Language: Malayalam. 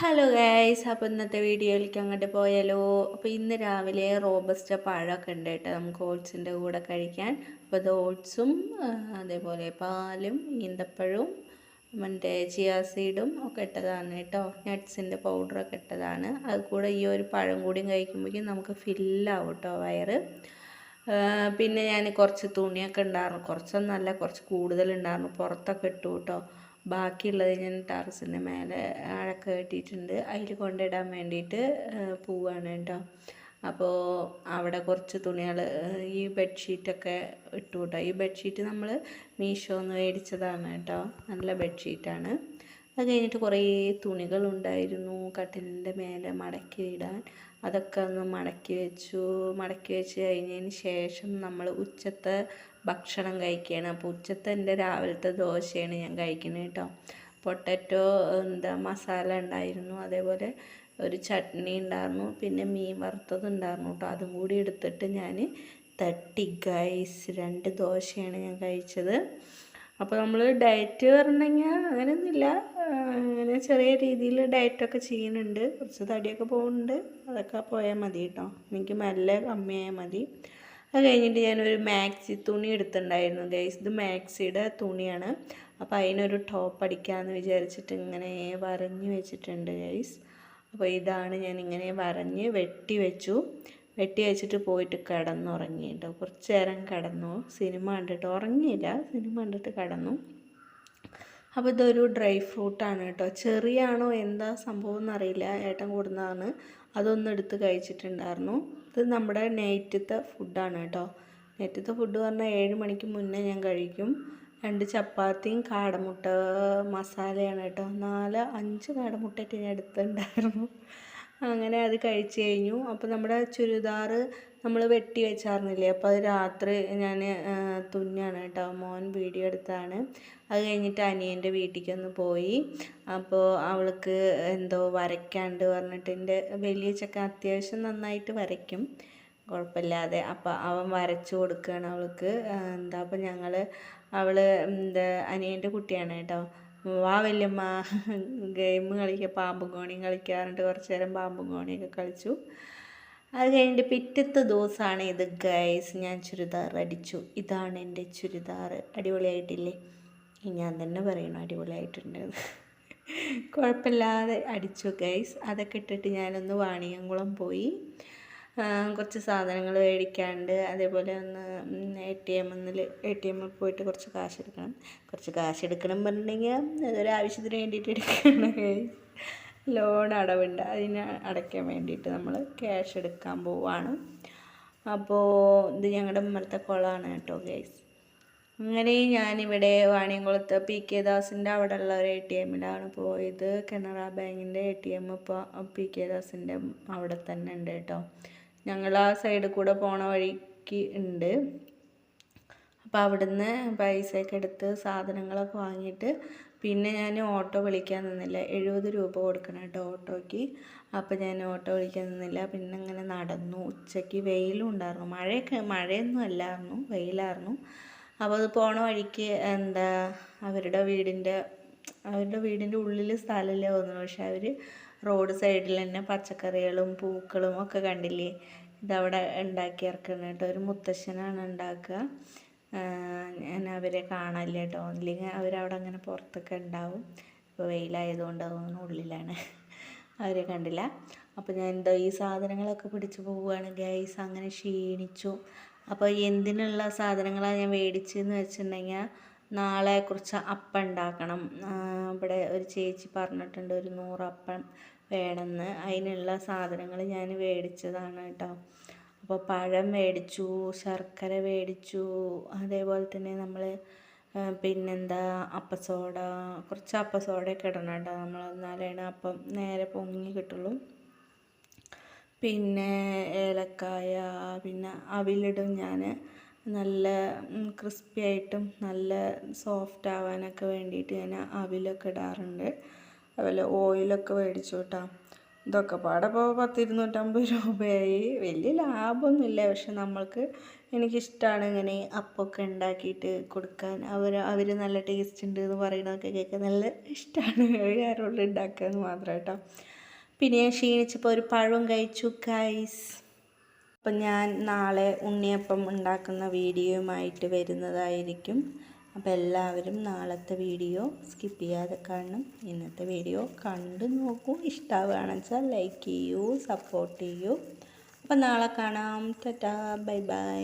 ഹലോ ഗൈസ് അപ്പോൾ ഇന്നത്തെ വീഡിയോയിലേക്ക് അങ്ങോട്ട് പോയാലോ? അപ്പോൾ ഇന്ന് രാവിലെ റോബസ്റ്റ പഴമൊക്കെ ഉണ്ട് കേട്ടോ. നമുക്ക് ഓട്സിന്റെ കൂടെ കഴിക്കാൻ. അപ്പോൾ അത് ഓട്സും അതേപോലെ പാലും ഈന്തപ്പഴവും മറ്റേ ചിയാ സീഡും ഒക്കെ ഇട്ടതാണ് കേട്ടോ. നട്ട്സിന്റെ പൗഡറൊക്കെ ഇട്ടതാണ്. അത് കൂടെ ഈ ഒരു പഴം കൂടിയും കഴിക്കുമ്പോഴേക്കും നമുക്ക് ഫില്ലാവും കേട്ടോ വയറ്. പിന്നെ ഞാൻ കുറച്ച് തുണിയൊക്കെ ഉണ്ടായിരുന്നു. കുറച്ചൊന്നല്ല കുറച്ച് കൂടുതലുണ്ടായിരുന്നു പുറത്തൊക്കെ ഇട്ടു കേട്ടോ. ബാക്കിയുള്ളത് ഞാൻ ടെറസിന്റെ മേലെ അഴക്ക് കെട്ടിയിട്ടുണ്ട്. അതിൽ കൊണ്ടിടാൻ വേണ്ടിയിട്ട് പോവാണ് കേട്ടോ. അപ്പോൾ അവിടെ കുറച്ച് തുണികൾ ഈ ബെഡ്ഷീറ്റൊക്കെ ഇട്ടു കേട്ടോ ഈ ബെഡ്ഷീറ്റ് നമ്മൾ മീഷോന്ന് മേടിച്ചതാണ് കേട്ടോ. നല്ല ബെഡ്ഷീറ്റാണ്. അത് കഴിഞ്ഞിട്ട് കുറേ തുണികളുണ്ടായിരുന്നു കട്ടിലിന്റെ മേലെ മടക്കി ഇടാൻ. അതൊക്കെ ഒന്ന് മടക്കി വെച്ചു. മടക്കി വെച്ച് കഴിഞ്ഞതിന് ശേഷം നമ്മൾ ഉച്ചത്തെ ഭക്ഷണം കഴിക്കുകയാണ്. അപ്പോൾ ഉച്ചത്തെ എന്റെ രാവിലത്തെ ദോശയാണ് ഞാൻ കഴിക്കുന്നത് കേട്ടോ. പൊട്ടറ്റോ എന്താ മസാല ഉണ്ടായിരുന്നു. അതേപോലെ ഒരു ചട്നി ഉണ്ടായിരുന്നു. പിന്നെ മീൻ വറുത്തത് ഉണ്ടായിരുന്നു കേട്ടോ. അതും കൂടി എടുത്തിട്ട് ഞാൻ തട്ടി. ഗൈസ് രണ്ട് ദോശയാണ് ഞാൻ കഴിച്ചത്. അപ്പോൾ നമ്മൾ ഡയറ്റ് പറഞ്ഞെങ്കിൽ അങ്ങനെയൊന്നുമില്ല. അങ്ങനെ ചെറിയ രീതിയിൽ ഡയറ്റൊക്കെ ചെയ്യുന്നുണ്ട്. കുറച്ച് തടിയൊക്കെ പോകുന്നുണ്ട്. അതൊക്കെ പോയാൽ മതി കേട്ടോ. എനിക്ക് മെല്ലെ കമ്മിയായാൽ മതി. അത് കഴിഞ്ഞിട്ട് ഞാനൊരു മാക്സി തുണി എടുത്തിട്ടുണ്ടായിരുന്നു ഗൈസ് ഇത് മാക്സിയുടെ തുണിയാണ്. അപ്പോൾ അതിനൊരു ടോപ്പ് അടിക്കാമെന്ന് വിചാരിച്ചിട്ട് ഇങ്ങനെ വരഞ്ഞ് വെച്ചിട്ടുണ്ട് ഗൈസ് അപ്പോൾ ഇതാണ് ഞാൻ ഇങ്ങനെ വരഞ്ഞ് വെട്ടി വെച്ചു. വെട്ടി വെച്ചിട്ട് പോയിട്ട് കിടന്നുറങ്ങി കേട്ടോ. കുറച്ച് നേരം കിടന്നു. സിനിമ കണ്ടിട്ട് ഉറങ്ങിയില്ല. സിനിമ കണ്ടിട്ട് കിടന്നു. അപ്പോൾ ഇതൊരു ഡ്രൈ ഫ്രൂട്ടാണ് കേട്ടോ. ചെറിയാണോ എന്താ സംഭവം എന്നറിയില്ല. ഏട്ടൻ കൊടുന്നതാണ്. അതൊന്നും എടുത്ത് കഴിച്ചിട്ടുണ്ടായിരുന്നു. ഇത് നമ്മുടെ നൈറ്റത്തെ ഫുഡാണ് കേട്ടോ. നൈറ്റത്തെ ഫുഡ് പറഞ്ഞാൽ ഏഴ് മണിക്ക് മുന്നേ ഞാൻ കഴിക്കും. രണ്ട് ചപ്പാത്തിയും കാടമുട്ട മസാലയാണ് കേട്ടോ. നാല് അഞ്ച് കാടമുട്ടയായിട്ട് ഞാൻ എടുത്തിട്ടുണ്ടായിരുന്നു. അങ്ങനെ അത് കഴിച്ച് കഴിഞ്ഞു. അപ്പോൾ നമ്മുടെ ചുരിദാർ നമ്മൾ വെട്ടി വെച്ചായിരുന്നില്ലേ അപ്പോൾ അത് രാത്രി ഞാൻ തുന്നാണ് കേട്ടോ. മോൻ വീഡിയോ എടുത്താണ്. അത് കഴിഞ്ഞിട്ട് അനിയന്റെ വീട്ടിലേക്കൊന്ന് പോയി. അപ്പോൾ അവൾക്ക് എന്തോ വരയ്ക്കാണ്ട് പറഞ്ഞിട്ട് എന്റെ വലിയ ചക്ക അത്യാവശ്യം നന്നായിട്ട് വരയ്ക്കും. കുഴപ്പമില്ലാതെ. അപ്പോൾ അവൻ വരച്ചു കൊടുക്കുകയാണ് അവൾക്ക്. എന്താ അപ്പോൾ ഞങ്ങൾ അവൾ എന്താ അനിയന്റെ കുട്ടിയാണ് കേട്ടോ. വാ വല്യമ്മ. ഗെയിം കളിക്കുക പാമ്പും കോണിയും കളിക്കാറുണ്ട്. കുറച്ച് നേരം പാമ്പും കോണിയൊക്കെ കളിച്ചു. അത് കഴിഞ്ഞിട്ട് പിറ്റത്തെ ദിവസമാണ് ഇത് ഗൈസ് ഞാൻ ചുരിദാർ അടിച്ചു. ഇതാണ് എന്റെ ചുരിദാർ. അടിപൊളിയായിട്ടില്ലേ? ഞാൻ തന്നെ പറയണം അടിപൊളിയായിട്ടുണ്ട്. കുഴപ്പമില്ലാതെ അടിച്ചു ഗൈസ് അതൊക്കെ ഇട്ടിട്ട് ഞാനൊന്ന് വാണിയംകുളം പോയി. കുറച്ച് സാധനങ്ങൾ മേടിക്കാണ്ട് അതേപോലെ ഒന്ന് എ ടി എമ്മിൽ എ ടി എമ്മിൽ പോയിട്ട് കുറച്ച് കാശ് എടുക്കണം. കുറച്ച് കാശ് എടുക്കണം പറഞ്ഞിട്ടുണ്ടെങ്കിൽ അതൊരു ആവശ്യത്തിന് വേണ്ടിയിട്ട് എടുക്കണം ലോൺ അടവുണ്ട്. അതിന് അടയ്ക്കാൻ വേണ്ടിയിട്ട് നമ്മൾ ക്യാഷ് എടുക്കാൻ പോവാണ്. അപ്പോൾ ഇത് ഞങ്ങളുടെ ഉമ്മറത്തെ കുളമാണ് കേട്ടോ ഗൈസ് അങ്ങനെ ഞാനിവിടെ വാണിയംകുളത്ത് പി കെ ദാസിന്റെ അവിടെ ഉള്ള ഒരു എ ടി എമ്മിലാണ് പോയത്. കനറ ബാങ്കിന്റെ എ ടി എം ഇപ്പോൾ പി കെ ദാസിന്റെ അവിടെ തന്നെ ഉണ്ട് കേട്ടോ. ഞങ്ങൾ ആ സൈഡ് കൂടെ പോണ വഴിക്ക് ഉണ്ട് അപ്പോൾ അവിടുന്ന് പൈസയൊക്കെ എടുത്ത് സാധനങ്ങളൊക്കെ വാങ്ങിയിട്ട് പിന്നെ ഞാൻ ഓട്ടോ വിളിക്കാൻ നിന്നില്ല. എഴുപത് രൂപ കൊടുക്കണം കേട്ടോ ഓട്ടോയ്ക്ക്. അപ്പോൾ ഞാൻ ഓട്ടോ വിളിക്കാൻ നിന്നില്ല. പിന്നെ ഇങ്ങനെ നടന്നു. ഉച്ചയ്ക്ക് വെയിലും ഉണ്ടായിരുന്നു. മഴയൊക്കെ മഴയൊന്നും അല്ലായിരുന്നു. വെയിലായിരുന്നു. അപ്പോൾ അത് പോണ വഴിക്ക് എന്താ അവരുടെ വീടിന്റെ അവരുടെ വീടിന്റെ ഉള്ളിൽ സ്ഥലമില്ല തോന്നുന്നു. പക്ഷെ അവർ റോഡ് സൈഡിൽ തന്നെ പച്ചക്കറികളും പൂക്കളും ഒക്കെ കണ്ടില്ലേ? ഇതവിടെ ഉണ്ടാക്കി ഇറക്കുന്നത് കേട്ടോ. ഒരു മുത്തശ്ശനാണ് ഉണ്ടാക്കുക. ഞാൻ അവരെ കാണാനില്ല കേട്ടോ. ഇല്ലെങ്കിൽ അവരവിടെ അങ്ങനെ പുറത്തൊക്കെ ഉണ്ടാവും. ഇപ്പോൾ വെയിലായതുകൊണ്ട് അതൊന്നും ഉള്ളിലാണ്. അവരെ കണ്ടില്ല. അപ്പോൾ ഞാൻ എന്തോ ഈ സാധനങ്ങളൊക്കെ പിടിച്ചു പോവുകയാണ്. ഗൈസ് അങ്ങനെ ക്ഷീണിച്ചു. അപ്പോൾ എന്തിനുള്ള സാധനങ്ങളാണ് ഞാൻ മേടിച്ചതെന്ന് വെച്ചിട്ടുണ്ടെങ്കിൽ നാളെ കുറച്ച് അപ്പം ഉണ്ടാക്കണം ഇവിടെ ഒരു ചേച്ചി പറഞ്ഞിട്ടുണ്ട് ഒരു നൂറപ്പം വേണമെന്ന്. അതിനുള്ള സാധനങ്ങൾ ഞാൻ മേടിച്ചതാണ് കേട്ടോ. അപ്പോൾ പഴം മേടിച്ചു ശർക്കര മേടിച്ചു അതേപോലെ തന്നെ നമ്മൾ പിന്നെന്താ അപ്പസോഡ കുറച്ച് അപ്പസോഡയൊക്കെ ഇടണം കേട്ടോ നമ്മൾ. എന്നാലാണ് അപ്പം നേരെ പൊങ്ങി കിട്ടുള്ളൂ. പിന്നെ ഏലക്കായ പിന്നെ അവിലിടും ഞാൻ. നല്ല ക്രിസ്പി ആയിട്ടും നല്ല സോഫ്റ്റ് ആവാനൊക്കെ വേണ്ടിയിട്ട് ഞാൻ അവിലൊക്കെ ഇടാറുണ്ട്. അതുപോലെ ഓയിലൊക്കെ മേടിച്ചു കേട്ടോ. ഇതൊക്കെ പാടെ ഇപ്പോൾ പത്തിരുന്നൂറ്റമ്പത് രൂപയായി. വലിയ ലാഭമൊന്നുമില്ല. പക്ഷെ നമ്മൾക്ക് എനിക്കിഷ്ടമാണ് ഇങ്ങനെ അപ്പമൊക്കെ ഉണ്ടാക്കിയിട്ട് കൊടുക്കാൻ. അവർ അവർ നല്ല ടേസ്റ്റ് ഉണ്ട് എന്ന് പറയുന്നതൊക്കെ കേൾക്കാൻ നല്ല ഇഷ്ടമാണ് ആരോടും ഉണ്ടാക്കുക എന്ന് മാത്രം കേട്ടോ. പിന്നെ ഞാൻ ക്ഷീണിച്ചപ്പോൾ ഒരു പഴം കഴിച്ചു ഗൈസ് അപ്പം ഞാൻ നാളെ ഉണ്ണിയപ്പം ഉണ്ടാക്കുന്ന വീഡിയോയുമായിട്ട് വരുന്നതായിരിക്കും. അപ്പോൾ എല്ലാവരും നാളത്തെ വീഡിയോ സ്കിപ്പ് ചെയ്യാതെ കാണണം. ഇന്നത്തെ വീഡിയോ കണ്ട് നോക്കൂ. ഇഷ്ടമാവുകയാണെന്ന് വെച്ചാൽ ലൈക്ക് ചെയ്യൂ സപ്പോർട്ട് ചെയ്യൂ. അപ്പോൾ നാളെ കാണാം. ടാറ്റാ. Bye bye.